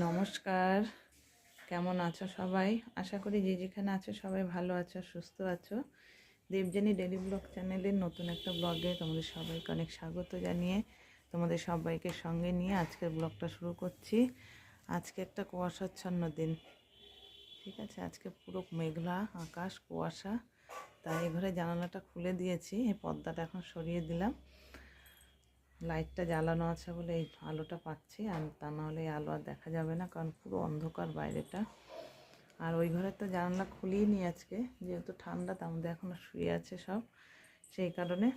নমস্কার। কেমন আছো সবাই? আশা করি যে যেখানে আছো সবাই ভালো আছো, সুস্থ আছো। দেবজানী ডেলি ব্লগ চ্যানেলের নতুন একটা ব্লগে তোমাদের সবাইকে অনেক স্বাগত জানিয়ে তোমাদের সবাইকে সঙ্গে নিয়ে আজকের ব্লগটা শুরু করছি। আজকে একটা কুয়াশাচ্ছন্ন দিন। ঠিক আছে? আজকে পুরো মেঘলা আকাশ, কুয়াশা। তাই ঘরে জানালাটা খুলে দিয়েছি। এই পর্দাটা এখন সরিয়ে দিলাম। লাইটটা জ্বালানো আছে বলে এই আলোটা পাচ্ছি, আর তা নাহলে এই আলো আর দেখা যাবে না, কারণ পুরো অন্ধকার বাইরেটা। আর ওই ঘরে তো জানলা খুলিয়ে নি আজকে, যেহেতু ঠান্ডা, তার মধ্যে এখনও শুয়ে আছে সব, সেই কারণে।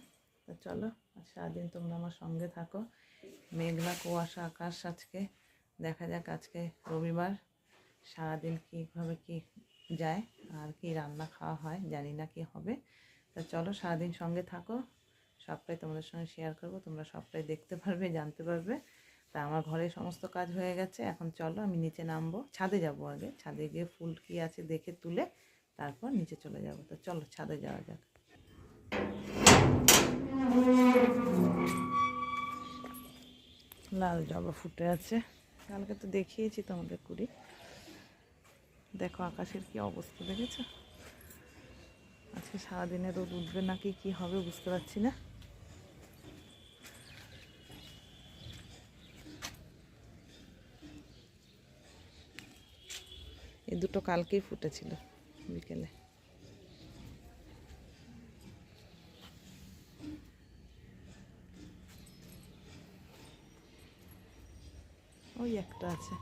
তো চলো, আর সারাদিন তোমরা আমার সঙ্গে থাকো। মেঘলা কুয়াশা, আকাশ আজকে, দেখা যাক আজকে রবিবার, সারাদিন কীভাবে কি যায়, আর কি রান্না খাওয়া হয়, জানি না কি হবে। তা চলো, সারাদিন সঙ্গে থাকো। সবটাই তোমাদের সঙ্গে শেয়ার করব। তোমরা সবটাই দেখতে পারবে, জানতে পারবে। তা আমার ঘরে সমস্ত কাজ হয়ে গেছে। এখন চলো আমি নিচে নামবো। ছাদে যাব আগে। ছাদে গিয়ে ফুল কি আছে দেখে তুলে তারপর নিচে চলে যাব। তো চলো ছাদে যাওয়া যাক। লাল জবা ফুটে আছে। কালকে তো দেখিয়েছি তোমাদের কুড়ি। দেখো আকাশের কি অবস্থা, দেখেছ? আজকে সারাদিনে রোদ উঠবে নাকি কি হবে বুঝতে পারছি না এই দুটো কালকেই ফুটেছিল বিকেলে। ওই একটা আছে।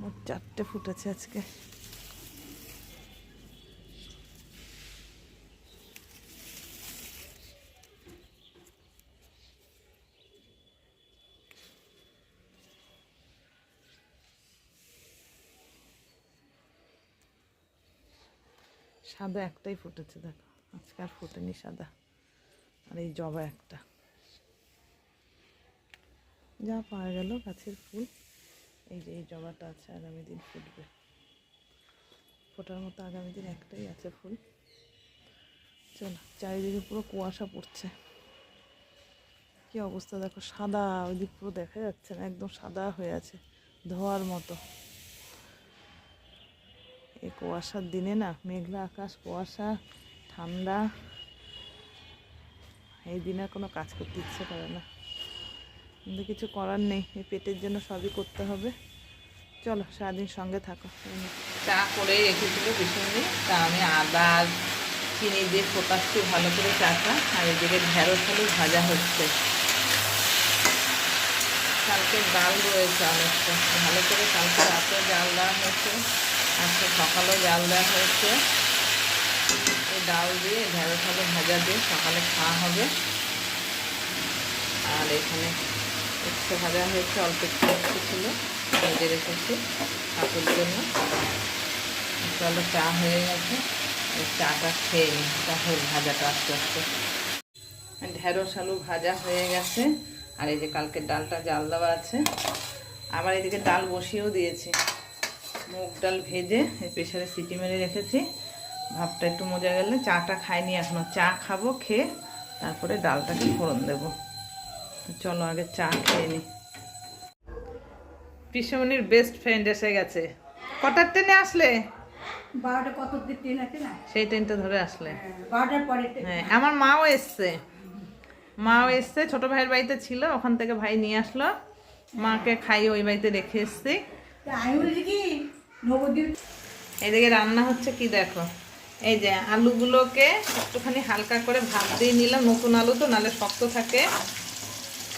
মোট চারটে ফুটেছে আজকে। সাদা একটাই ফুটেছে, দেখো। আজকে আর ফুটেনি সাদা। আর এই জবা একটা। যা পাওয়া গেল গাছের ফুল। এই যে এই জবাটা আছে আগামী দিন ফুটবে। ফোটার মতো আগামী দিন একটাই আছে ফুল। চলো, চারিদিকে পুরো কুয়াশা পড়ছে। কি অবস্থা দেখো, সাদা, ওই দিক পুরো দেখা যাচ্ছে না, একদম সাদা হয়ে আছে, ধোয়ার মতো। এই কুয়াশার দিনে না মেঘলা আকাশ, কুয়াশা, ঠান্ডা। এই দিনে কোনো কাজ করতে ইচ্ছে করে না। কিন্তু কিছু করার নেই, এই পেটের জন্য সবই করতে হবে। চলো, সারাদিন সঙ্গে থাকো। চা করে রেখেছিল পিছনে তা আমি আদা চিনি দিয়ে ফোটাচ্ছি ভালো করে চাটা। আর এদিকে ঢেঁড়স আলু ভাজা হচ্ছে। কালকে ডাল রয়েছে অনেকটা। ভালো করে কালকে রাতে জাল দেওয়া হয়েছে। আজকে সকালেও জাল দেওয়া হয়েছে। এই ডাল দিয়ে ঢেঁড়স আলু ভাজা দিয়ে সকালে খাওয়া হবে। আর এখানে উচ্ছে ভাজা হয়েছে, অল্প একটু উচ্ছে ছিল, ভেজে রেখেছি ঠাকুর জন্য। চলো চা হয়ে গেছে চাটা খেয়ে নিই তাহলে ভাজাটা আস্তে আস্তে। ঢেঁড়স, আলু ভাজা হয়ে গেছে, আর এই যে কালকে ডালটা জাল দেওয়া আছে। আবার এদিকে ডাল বসিয়েও দিয়েছি। মুগ ডাল ভেজে প্রেশারে সিটি মেরে রেখেছি। ভাবটা একটু মজা গেলে চাটা খাইনি এখনও চা খাব খেয়ে তারপরে ডালটাকে ফোড়ন দেবো। চলো আগে চা খেয়ে নিই পিসমনির বেস্ট ফ্রেন্ড এসে গেছে। কটার ট্রেনে আসলে? বারোটা কত ট্রেন আছে না? সেই ট্রেনটা ধরে আসলে। বারোটার পরে হ্যাঁ আমার মাও এসছে। মাও এসছে ছোট ভাইয়ের বাড়িতে ছিল ওখান থেকে ভাই নিয়ে আসলো। মাকে খাইয়ে ওই বাড়িতে রেখে এসছি। আমি এদিকে রান্না হচ্ছে কি দেখো? এই যে আলুগুলোকে একটুখানি হালকা করে ভাপ দিয়ে নিলাম, নতুন আলু তো, নালে শক্ত থাকে।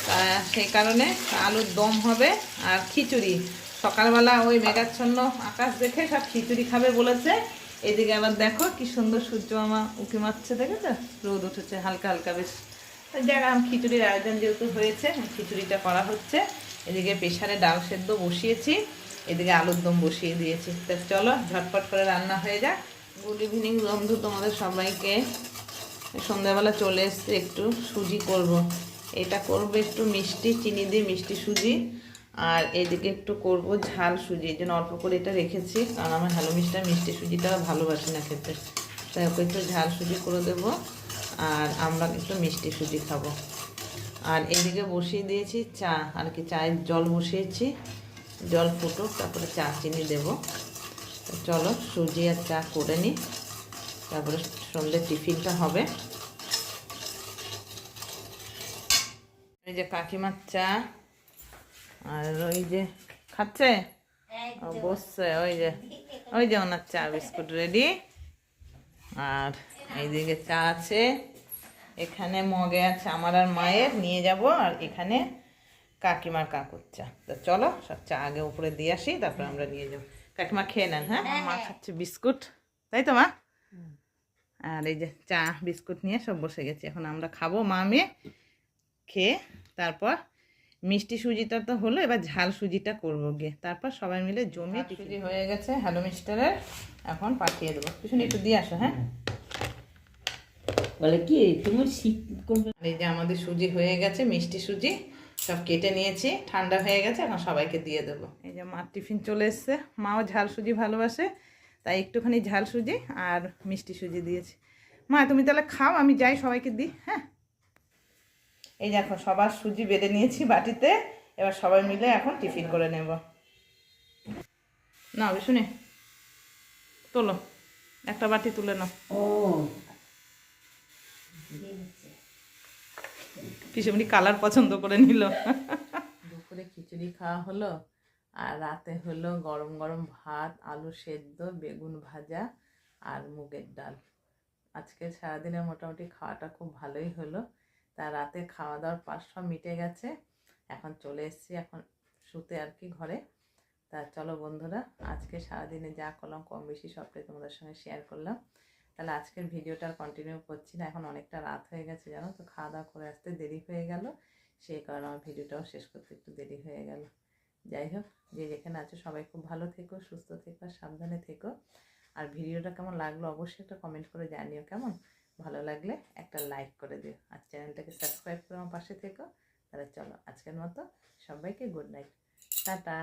তা সেই কারণে আলুর দম হবে আর খিচুড়ি। সকালবেলা ওই মেঘাচ্ছন্ন আকাশ দেখে সব খিচুড়ি খাবে বলেছে। এদিকে আবার দেখো কি সুন্দর সূর্য মামা উঁকি মারছে, দেখেছ? রোদ উঠেছে হালকা হালকা বেশ। জায়গা খিচুড়ির আয়োজন যেহেতু হয়েছে, খিচুড়িটা করা হচ্ছে। এদিকে প্রেশারে ডাল সেদ্ধ বসিয়েছি। এদিকে আলুর দম বসিয়ে দিয়েছি। তা চলো, ঝটপট করে রান্না হয়ে যাক। গুড ইভিনিং বন্ধু, তোমাদের সবাইকে। সন্ধ্যাবেলা চলে এসছে, একটু সুজি করব। এটা করব একটু মিষ্টি, চিনি দিয়ে মিষ্টি সুজি, আর এদিকে একটু করব ঝাল সুজি। এই জন্য অল্প করে এটা রেখেছি, কারণ আমার হ্যালো মিষ্টি মিষ্টি সুজিটা ভালোবাসি না খেতে। তাই ওকে একটু ঝাল সুজি করে দেব, আর আমরা একটু মিষ্টি সুজি খাব। আর এদিকে বসিয়ে দিয়েছি চা, আর কি চায়ের জল বসিয়েছি। জল ফুটুক তারপরে চা চিনি দেবো। চলো সুজি আর চা করে নিই। তারপরে সন্ধ্যে টিফিনটা হবে। এই যে কাকিমার চা আর ওই যে খাচ্ছে? ও বসছে ওই যে ওই যে ওনার চা বিস্কুট রেডি। আর এইদিকে চা আছে। এখানে মগে আছে আমার আর মায়ের। নিয়ে যাব আর এখানে কাকিমার কাকুর চা তো চলো সব চা আগে উপরে দিয়ে আসি তারপর আমরা নিয়ে যাব। কাকিমা খেয়ে নেন হ্যাঁ? মা খাচ্ছে বিস্কুট। তাই তো মা? আর এই যে চা বিস্কুট নিয়ে সব বসে গেছি। এখন আমরা খাব মা মেয়ে খেয়ে তারপর মিষ্টি সুজিটা তো হলো এবার ঝাল সুজিটা করব গিয়ে। তারপর সবাই মিলে জমি সুজি হয়ে গেছে হ্যালো মিস্টারের এখন পাঠিয়ে দেবো। পিছনে একটু দিয়ে আসো হ্যাঁ? বলে কি তুমি শীত করবে? এই যে আমাদের সুজি হয়ে গেছে মিষ্টি সুজি। সব কেটে নিয়েছি ঠান্ডা হয়ে গেছে এখন সবাইকে দিয়ে দেবো। এই যে মার টিফিন চলে এসছে মাও ঝাল সুজি ভালোবাসে তাই একটুখানি ঝাল সুজি আর মিষ্টি সুজি দিয়েছি। মা তুমি তাহলে খাও আমি যাই সবাইকে দিই হ্যাঁ? এই দেখো সবার সুজি বেঁধে নিয়েছি বাটিতে এবার সবাই মিলে এখন টিফিন করে নেব। না শুনে তোলো একটা বাটি তুলে নাও। ও পিসেমনি কালার পছন্দ করে নিল? দুপুরে খিচুড়ি খাওয়া হলো আর রাতে হলো গরম গরম ভাত, আলু সেদ্ধ, বেগুন ভাজা আর মুগের ডাল। আজকে সারাদিনে মোটামুটি খাওয়াটা খুব ভালোই হলো। তা রাতে খাওয়া দাওয়ার সব মিটে গেছে। এখন চলে এসেছি এখন শুতে আর কি ঘরে। তা চলো বন্ধুরা, আজকে সারাদিনে যা করলাম কম বেশি সবটাই তোমাদের সঙ্গে শেয়ার করলাম। তাহলে আজকের ভিডিওটা কন্টিনিউ করছি না। এখন অনেকটা রাত হয়ে গেছে, জানো তো? খাওয়া দাওয়া করে আসতে দেরি হয়ে গেল। সেই কারণে আমার ভিডিওটাও শেষ করতে একটু দেরি হয়ে গেল। যাই হোক, যে যেখানে আছো সবাই খুব ভালো থেকো, সুস্থ থেকো সাবধানে থেকো। আর ভিডিওটা কেমন লাগল অবশ্যই একটা কমেন্ট করে জানিও কেমন? ভালো লাগলে একটা লাইক করে দিও। আর চ্যানেলটাকে সাবস্ক্রাইব করে আমার পাশে থেকো। তাহলে চলো আজকের মতো সবাইকে গুড নাইট টাটা।